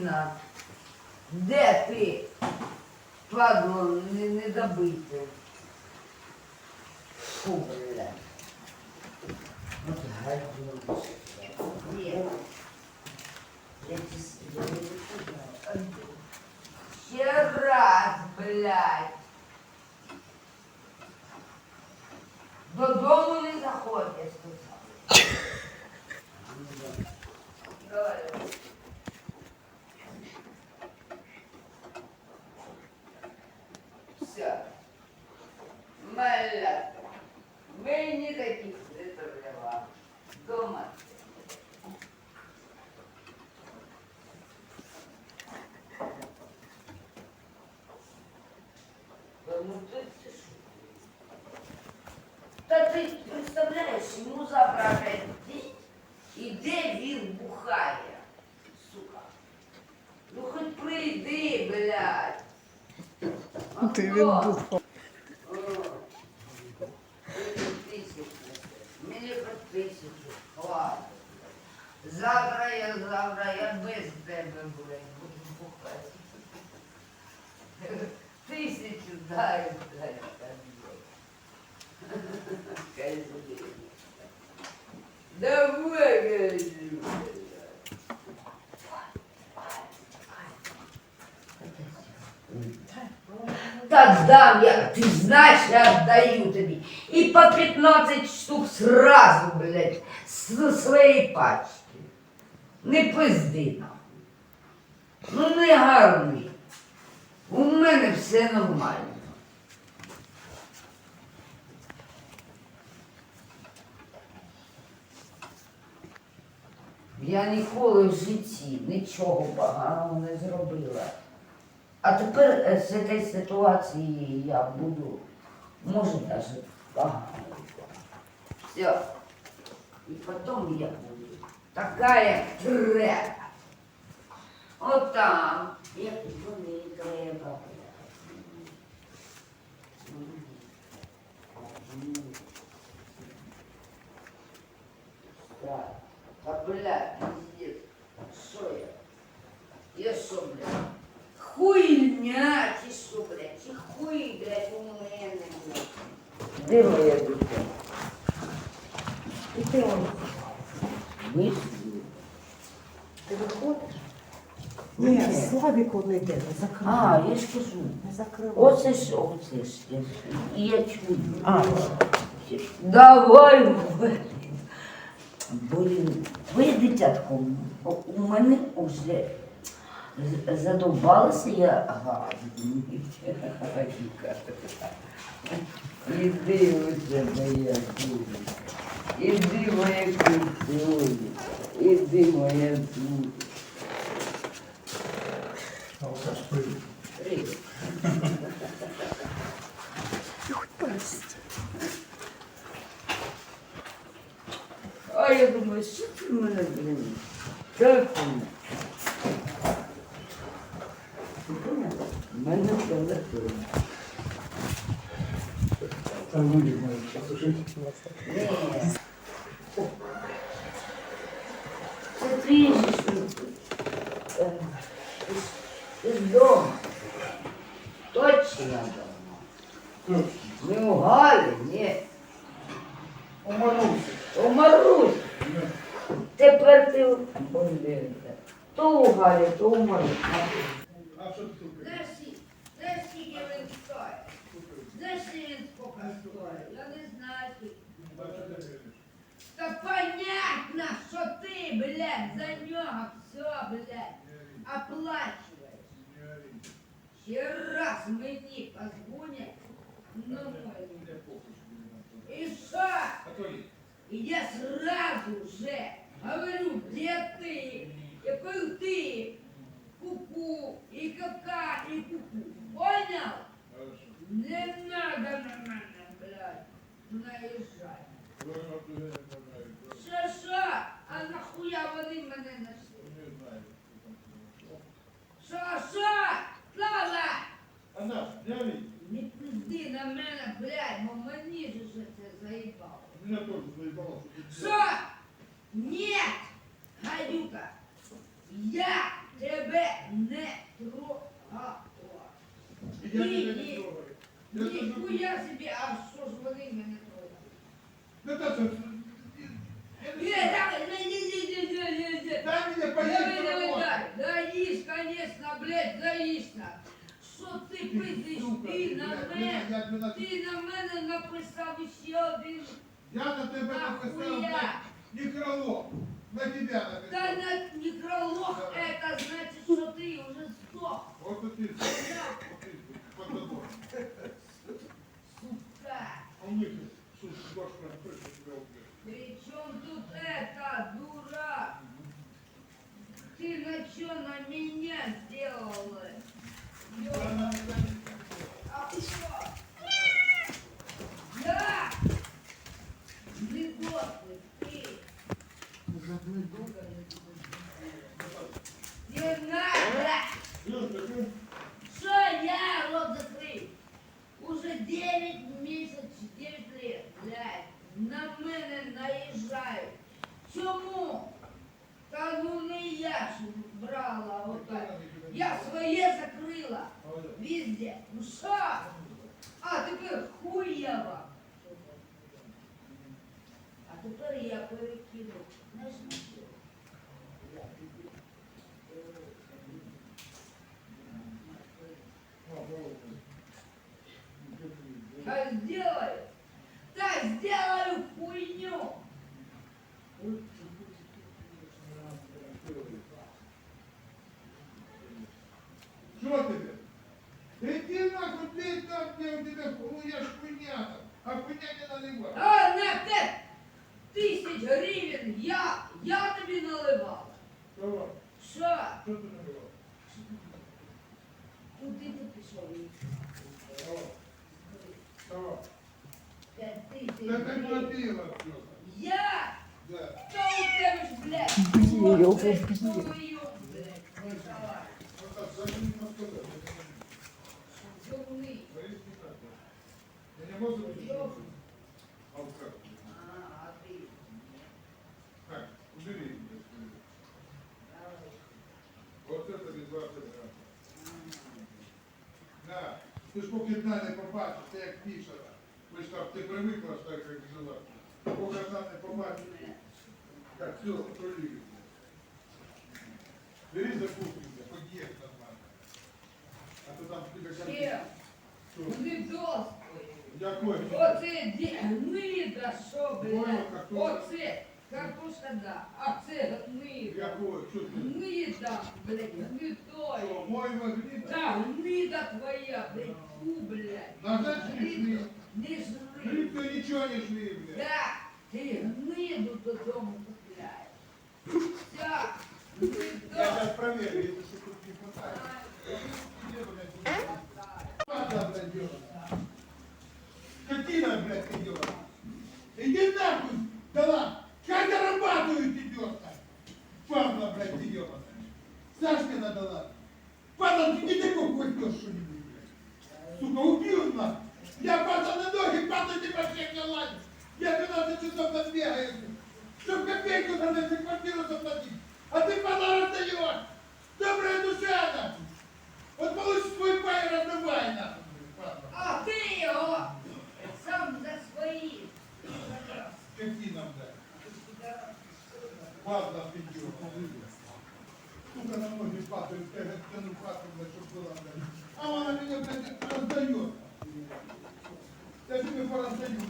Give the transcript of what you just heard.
Ніна, де ти? Падло, не, не добити. Фу, блядь. От гадюка. Є. Я викидаю. Ще раз, блядь. Додому не заходь, я сказав. Давай. Все. Малята. Мені таких не треба. Дома. Ну ти, ти що? Та ти представляєш, йому завтра опять день, і де він бухає, сука. Ну хоч прийди, блядь. А Ти хто? відбухав. О, тисячу. Мені хоч тисячу. Хватить. Завтра я, завтра я без тебе, блядь, буду бухати. Дай, блядь, Кажи. Давай, блядь. Так дам я, ти знаєш, я даю тобі. І по 15 штук сразу, блядь, з своєї пачки. Не пизди нам. Ну не гарний. У мене все нормально. Я ніколи в житті нічого поганого не зробила. А тепер е, з цієї ситуації я буду, може, навіть погано. Все. І потім я буду така, як треба. Отам, як вони треба. Так. А бля, пиздец. Що я? Я що, блядь? Хуйня, чи що, блядь? Чи хуй, блядь, у мене, блядь? Де моя дитя? І ти он. Вийшли. Ти виходиш? Ні, Славіку не йде, не закривай. А, я ж кажу. Не закривай. Оце ж, оце ж. Я, і я чую. А, Давай, блін. Блін, ви, дитятко, у мене вже з- задовбалася я гаднуть. Іди тебе моя дуня. Іди моя культура. Іди моя дуня. А я думаю, що ти мене, блін? Так воно. В мене телефон. Там ноги мають посушити. Ні. Це твій із дому. Точно дома. Не у Галі, ні. У Марусі. У Марусі. Тепер ти блін. То у Галі, то у Марусі. А що ти тут? Знаєш, скільки- знаєш, скільки він стоїть? Знаєш, скільки він скільки стоїть? Я не знаю, скільки. А що ти говориш? Та понятно, що ти, блядь, за нього все, блядь, оплачиваешь. Не ори. Ще раз мені позвонять, ну мой. Я похуй, що мені на то. И что? А то є. И я сразу же говорю, где ты? Я говорю, ты, куку, и кака, и куку. Понял? Не надо на мене, блядь, наїжджай. Що? А нахуя вони мене. Що, що? Слава! А наш, Не пизди на мене, блядь, бо мені ж уже це заїбало. заїбало, що ти Що? Нет! Гадюка! Я тебе не трогала. Я Ні, тебя не трогаю. Я Ніхуя собі, а що ж вони мене трогають? Наташа, Ні, давай, ні, ні, ні, ні, ні, ні, ні. Дай мне Давай, поесть давай, работать. дай. Даїш, конечно, блядь, даїшся. Що ти пиздиш? Ти на мене, тебе ти на мене написав ще один. Я на тебя написал, блядь, некролог. На тебя Та написал. на хуєва. А тепер я перекину. Знаєш на що? Я тобі, е, А, молодец. Так сделаю. Так сделаю хуйню. Что тебе? Иди нахуй, ты там, где у тебя хуя ж хуйня там. А хуйня не наливай. А на пять тисяч гривень я, я тобі наливала. Давай, Що? наливал? Куди ти пішов? Да. Я? Да. Та у тебе ж, блядь, Да. Ти ж поки дна не побачиш, ти як пішера. Ви ж там, ти привикла ж так, як жила. Поки дна не побачиш. Так, все, проліг. Бери за кухню, под'їзд нормально. А то там тебе Ще, Що? не доски. Якой? Оце ді- гнида, що, Ой, блядь. Оце картошка, да. А це гнида. Якой? Що ти? Гнида, блядь, Що, гнидой. мой магніт? Да, гнида твоя, блядь, фу, блядь. Назад не жми. Не жри. Гриб то нічого не жми, блядь. Да, ти гниду додому купляєш. Вся Я гнида. сейчас проверю, если что тут не хватает. Где, блядь, Падла, блядь, ёбаная. Скотина, блядь, ты ёбаная. Иди нахуй, дала. Как зарабатывают идет Падла, блядь, ты ёбаная. Сашкина дала. Падла, ты не такой хоть что-нибудь, блядь. Сука, убьют нас. Я падла на ноги, падла не вообще не ладит. Я 12 часов надбегаю, чтоб копейку за эту квартиру заплатить. А ты падла Я